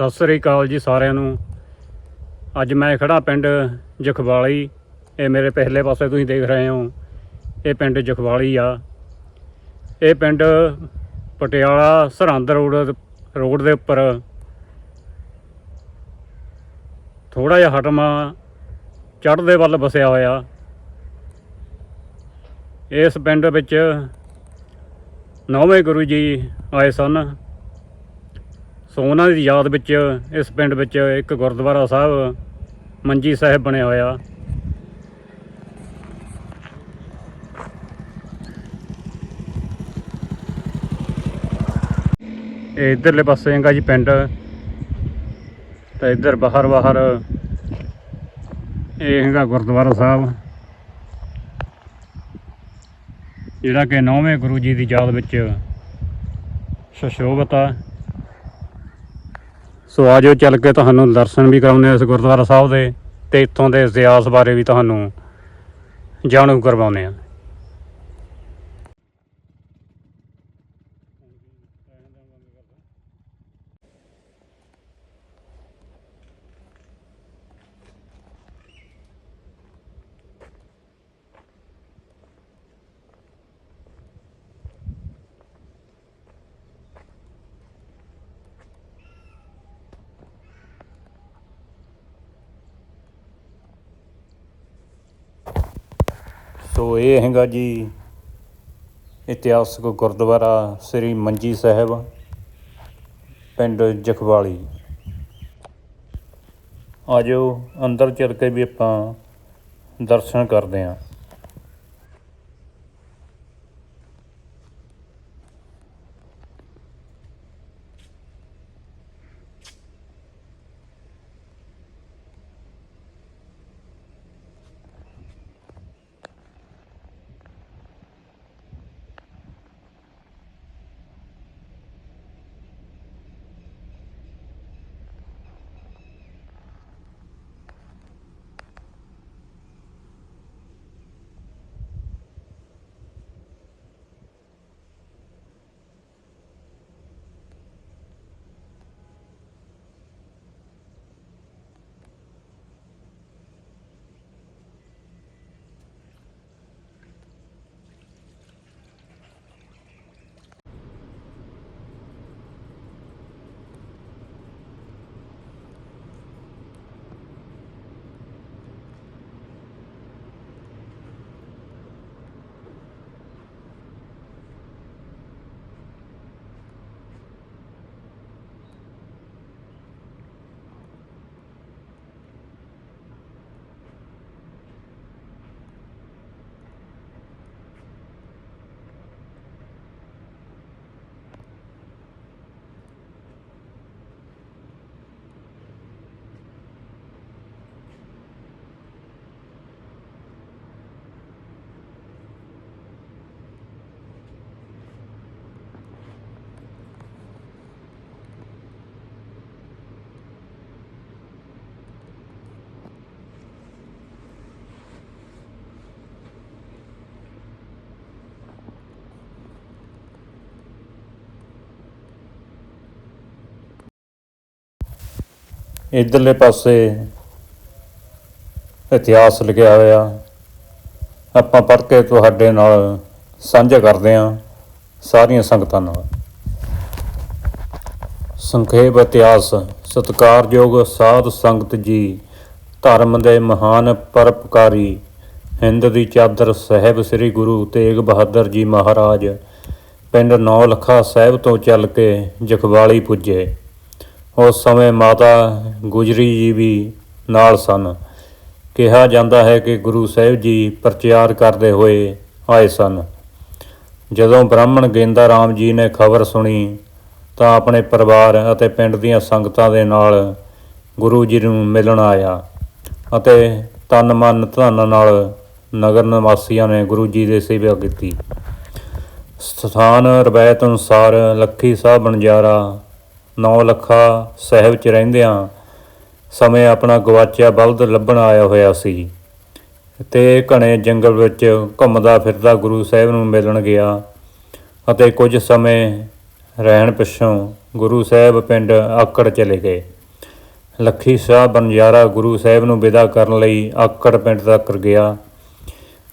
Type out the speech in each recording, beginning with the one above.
ਸਤਿ ਸ੍ਰੀ ਅਕਾਲ ਜੀ ਸਾਰਿਆਂ ਨੂੰ। ਅੱਜ ਮੈਂ ਖੜਾ ਪਿੰਡ ਜਖਵਾਲੀ। ਇਹ ਮੇਰੇ ਪਹਿਲੇ ਪਾਸੇ ਤੁਸੀਂ ਦੇਖ ਰਹੇ ਹੋ। ਇਹ ਪਿੰਡ ਜਖਵਾਲੀ ਆ। ਇਹ ਪਿੰਡ ਪਟਿਆਲਾ ਸਰਹੰਦ ਰੋਡ ਰੋਡ ਦੇ ਉੱਪਰ। ਥੋੜਾ ਜਿਹਾ ਹਟਮਾ ਚੜ੍ਹਦੇ ਵੱਲ ਵਸਿਆ ਹੋਇਆ। ਇਸ ਪਿੰਡ ਵਿੱਚ ਨੌਵੇਂ ਗੁਰੂ ਜੀ ਆਏ ਸਨ। ਸੋ ਉਹਨਾਂ ਦੀ ਯਾਦ ਵਿੱਚ, ਇਸ ਪਿੰਡ ਵਿੱਚ ਇੱਕ ਗੁਰਦੁਆਰਾ ਸਾਹਿਬ ਮੰਜੀ ਸਾਹਿਬ ਬਣਿਆ ਹੋਇਆ। ਇਹ ਇਧਰਲੇ ਪਾਸੇ ਹੈਗਾ ਜੀ ਪਿੰਡ ਤੇ ਇੱਧਰ ਬਾਹਰ ਬਾਹਰ ਇਹ ਹੈਗਾ ਗੁਰਦੁਆਰਾ ਸਾਹਿਬ। ਜਿਹੜਾ ਕਿ ਨੌਵੇਂ ਗੁਰੂ ਜੀ ਦੀ ਯਾਦ ਵਿੱਚ ਸੁਸ਼ੋਭਿਤ ਆ ਸੋ ਆਜੋ ਚੱਲ ਕੇ ਤੁਹਾਨੂੰ ਦਰਸ਼ਨ ਵੀ ਕਰਾਉਂਦੇ ਹਾਂ ਇਸ ਗੁਰਦੁਆਰਾ ਸਾਹਿਬ ਦੇ ਤੇ ਇੱਥੋਂ ਦੇ ਇਤਿਹਾਸ ਬਾਰੇ ਵੀ ਤੁਹਾਨੂੰ ਜਾਣੂ ਕਰਵਾਉਂਦੇ ਹਾਂ। ਸੋ ਇਹ ਹੈਗਾ ਜੀ ਇਤਿਹਾਸਕ ਗੁਰਦੁਆਰਾ ਸ੍ਰੀ ਮੰਜੀ ਸਾਹਿਬ, ਪਿੰਡ ਜਖਵਾਲੀ। ਆਜੋ ਅੰਦਰ ਚੱਲ ਕੇ ਵੀ ਆਪਾਂ ਦਰਸ਼ਨ ਕਰਦੇ ਹਾਂ ਇਧਰਲੇ ਪਾਸੇ ਇਤਿਹਾਸ ਲਿਖਿਆ ਹੋਇਆ। ਆਪਾਂ ਪੜ੍ਹ ਕੇ ਤੁਹਾਡੇ ਨਾਲ ਸਾਂਝਾ ਕਰਦੇ ਹਾਂ। ਸਾਰੀਆਂ ਸੰਗਤਾਂ ਨਾਲ। ਸੰਖੇਪ ਇਤਿਹਾਸ, ਸਤਿਕਾਰਯੋਗ ਸਾਧ ਸੰਗਤ ਜੀ, ਧਰਮ ਦੇ ਮਹਾਨ ਪਰਪਕਾਰੀ ਹਿੰਦ ਦੀ ਚਾਦਰ ਸਾਹਿਬ ਸ੍ਰੀ ਗੁਰੂ ਤੇਗ ਬਹਾਦਰ ਜੀ ਮਹਾਰਾਜ, ਪਿੰਡ ਨੌ ਲੱਖਾ ਸਾਹਿਬ ਤੋਂ ਚੱਲ ਕੇ ਜਖਵਾਲੀ ਪੁੱਜੇ। ਉਸ ਸਮੇਂ ਮਾਤਾ ਗੁਜਰੀ ਜੀ ਵੀ ਨਾਲ ਸਨ। ਕਿਹਾ ਜਾਂਦਾ ਹੈ ਕਿ ਗੁਰੂ ਸਾਹਿਬ ਜੀ ਪ੍ਰਚਾਰ ਕਰਦੇ ਹੋਏ ਆਏ ਸਨ। ਜਦੋਂ ਬ੍ਰਾਹਮਣ ਗੇਂਦਾ ਰਾਮ ਜੀ ਨੇ ਖਬਰ ਸੁਣੀ, ਤਾਂ ਆਪਣੇ ਪਰਿਵਾਰ ਅਤੇ ਪਿੰਡ ਦੀਆਂ ਸੰਗਤਾਂ ਦੇ ਨਾਲ ਗੁਰੂ ਜੀ ਨੂੰ ਮਿਲਣ ਆਇਆ ਅਤੇ ਤਨ ਮਨ ਧਨ ਨਾਲ ਨਗਰ ਨਿਵਾਸੀਆਂ ਨੇ ਗੁਰੂ ਜੀ ਦੇ ਸੇਵਾ ਕੀਤੀ। ਸਥਾਨ ਰਵਾਇਤ ਅਨੁਸਾਰ ਲੱਖੀ ਸਾਹਿਬ ਬਣਜਾਰਾ ਨੌ ਲੱਖਾ ਸਾਹਿਬ ਚ ਰਹਿੰਦਿਆਂ ਸਮੇਂ ਆਪਣਾ ਗਵਾਚਿਆ ਬਲਦ ਲੱਭਣ ਆਇਆ ਹੋਇਆ ਸੀ। ਤੇ ਘਣੇ ਜੰਗਲ ਵਿੱਚ ਘੁੰਮਦਾ ਫਿਰਦਾ ਗੁਰੂ ਸਾਹਿਬ ਨੂੰ ਮਿਲਣ ਗਿਆ ਅਤੇ ਕੁਝ ਸਮੇਂ ਰਹਿਣ ਪਿੱਛੋਂ ਗੁਰੂ ਸਾਹਿਬ ਪਿੰਡ ਆਕੜ ਚਲੇ ਗਏ। ਲੱਖੀ ਸਾਹਿਬ ਬਨਜਾਰਾ ਗੁਰੂ ਸਾਹਿਬ ਨੂੰ ਵਿਦਾ ਕਰਨ ਲਈ ਆਕੜ ਪਿੰਡ ਤੱਕ ਗਿਆ।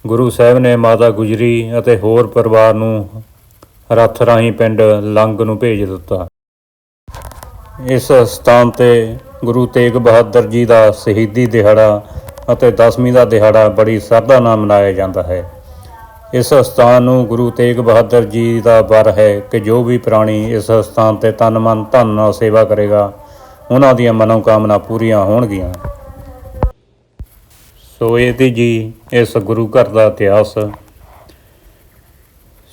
ਗੁਰੂ ਸਾਹਿਬ ਨੇ ਮਾਤਾ ਗੁਜਰੀ ਅਤੇ ਹੋਰ ਪਰਿਵਾਰ ਨੂੰ ਰੱਥ ਰਾਹੀਂ ਪਿੰਡ ਲੰਗ ਨੂੰ ਭੇਜ ਦਿੱਤਾ। ਇਸ ਸਥਾਨ ਤੇ ਗੁਰੂ ਤੇਗ ਬਹਾਦਰ ਜੀ ਦਾ ਸ਼ਹੀਦੀ ਦਿਹਾੜਾ ਅਤੇ ਦਸਵੀਂ ਦਾ ਦਿਹਾੜਾ ਬੜੀ ਸ਼ਰਧਾ ਨਾਲ ਮਨਾਇਆ ਜਾਂਦਾ ਹੈ। ਇਸ ਸਥਾਨ ਨੂੰ ਗੁਰੂ ਤੇਗ ਬਹਾਦਰ ਜੀ ਦਾ ਵਰ ਹੈ ਕਿ ਜੋ ਵੀ ਪ੍ਰਾਣੀ ਇਸ ਸਥਾਨ ਤੇ ਤਨ ਮਨ ਧਨ ਨਾਲ ਸੇਵਾ ਕਰੇਗਾ, ਉਹਨਾਂ ਦੀਆਂ ਮਨੋਕਾਮਨਾ ਪੂਰੀਆਂ ਹੋਣਗੀਆਂ। ਸੋ ਇਹ ਤੇ ਜੀ ਇਸ ਗੁਰੂ ਘਰ ਦਾ ਇਤਿਹਾਸ।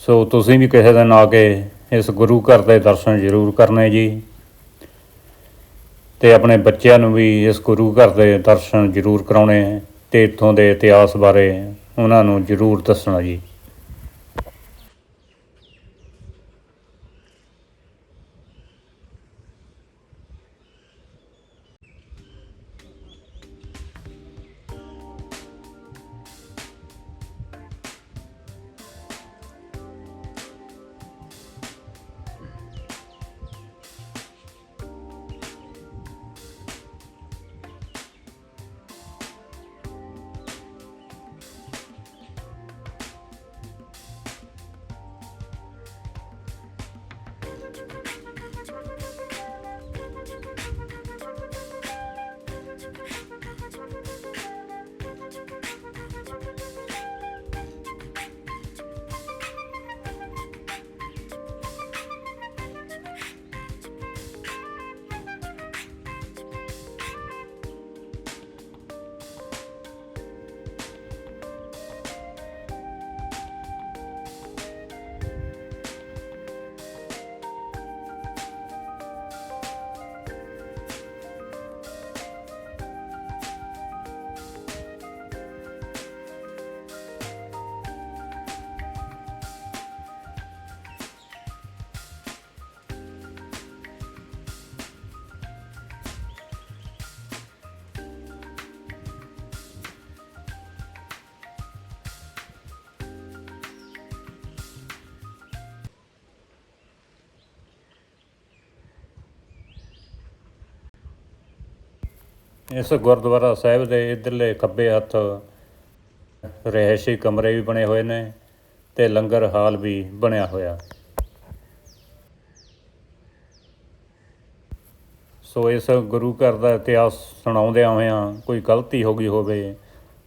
ਸੋ ਤੁਸੀਂ ਵੀ ਕਿਸੇ ਦਿਨ ਆ ਕੇ ਇਸ ਗੁਰੂ ਘਰ ਦੇ ਦਰਸ਼ਨ ਜ਼ਰੂਰ ਕਰਨੇ ਜੀ। ਤੇ ਆਪਣੇ ਬੱਚਿਆਂ ਨੂੰ ਵੀ ਇਸ ਗੁਰੂ ਘਰ ਦੇ ਦਰਸ਼ਨ ਜ਼ਰੂਰ ਕਰਾਉਣੇ ਤੇ ਇੱਥੋਂ ਦੇ ਇਤਿਹਾਸ ਬਾਰੇ ਉਹਨਾਂ ਨੂੰ ਜ਼ਰੂਰ ਦੱਸਣਾ ਜੀ। ਇਸ ਗੁਰਦੁਆਰਾ ਸਾਹਿਬ ਦੇ ਇਧਰਲੇ ਖੱਬੇ ਹੱਥ ਰਹਿਸ਼ੀ ਕਮਰੇ ਵੀ ਬਣੇ ਹੋਏ ਨੇ ਤੇ ਲੰਗਰ ਹਾਲ ਵੀ ਬਣਿਆ ਹੋਇਆ। ਸੋ ਇਸ ਗੁਰੂ ਘਰ ਦਾ ਇਤਿਹਾਸ ਸੁਣਾਉਂਦੇ ਆਏ ਆ ਕੋਈ ਗਲਤੀ ਹੋ ਗਈ ਹੋਵੇ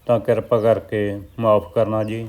ਤਾਂ ਕਿਰਪਾ ਕਰਕੇ ਮਾਫ ਕਰਨਾ ਜੀ।